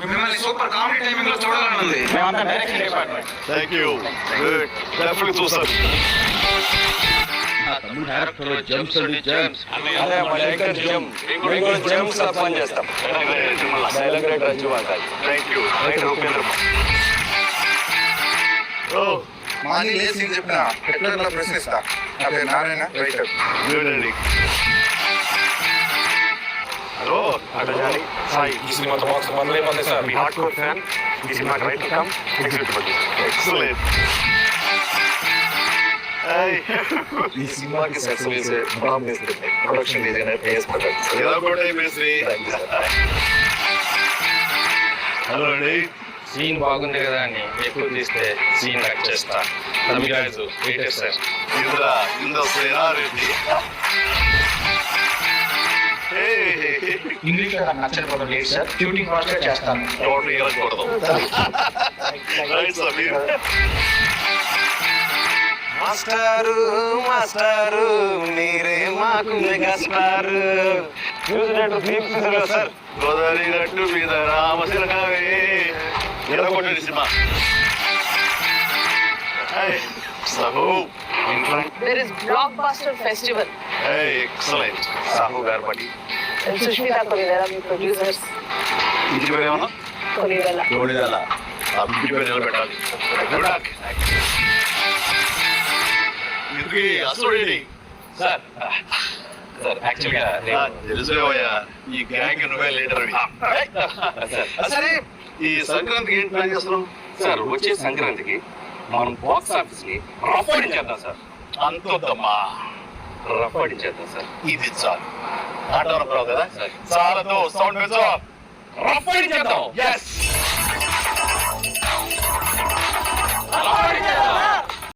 మిమ్మల్ని super comedy jump మేము కూడా చేస్తాం. డైలాగ్ రైటర్ రాజు ప్రశ్నిస్తా. నారాయణ రైటర్ మంది సార్. మీ హార్డ్ కోర్ ఫ్యాన్ ఈ సినిమాకి ఈ సక్సెస్ బాంబ్ ప్రొడక్షన్ డిజైనర్ పేస్ ప్రొడక్షన్ ఏదో కూడా హలో అండి సీన్ బాగుంది కదా అని ఎక్కువ తీస్తే సీన్ యాక్ట్ చేస్తా. వెయిటర్ సార్ ఇంద్ర ఇంద్ర సేనారెడ్డి ఇంగ్లీష్లో నాకు నచ్చకపోవడం లేదు సార్. షూటింగ్ ఫాస్ట్గా చేస్తాను. టోటల్ ఇవ్వకూడదు. రైట్ సార్ మీరు మాస్టారు మాస్టారు మీరే మాకు మెగాస్టారు. చూసినట్టు తీర్చుతున్నా సార్. గోదావరి గట్టు మీద రామశిలకావే. ఎడగొట్టండి cinema. Sahu. Blockbuster Festival. Excellent. Sahu garu ఇంటి పేరు ఏమన్నా ఆ ఇంటి పేరు నిలబెట్టాలి అసలు సార్ సార్ యాక్చువల్గా ఈ గ్యాంగ్ నువ్వే లీడర్ సరే ఈ సంక్రాంతికి ఏం ప్లాన్ చేస్తున్నాం సార్ వచ్చే సంక్రాంతికి మనం బాక్స్ ఆఫీస్ని రఫ్ చేద్దాం సార్ అంతొద్దమ్మా రఫ్ చేద్దాం సార్ ఇది చాలు ఆటో రావు కదా. చాలతో సౌండ్ పెంచు రఫ్ చేద్దాం. ఎస్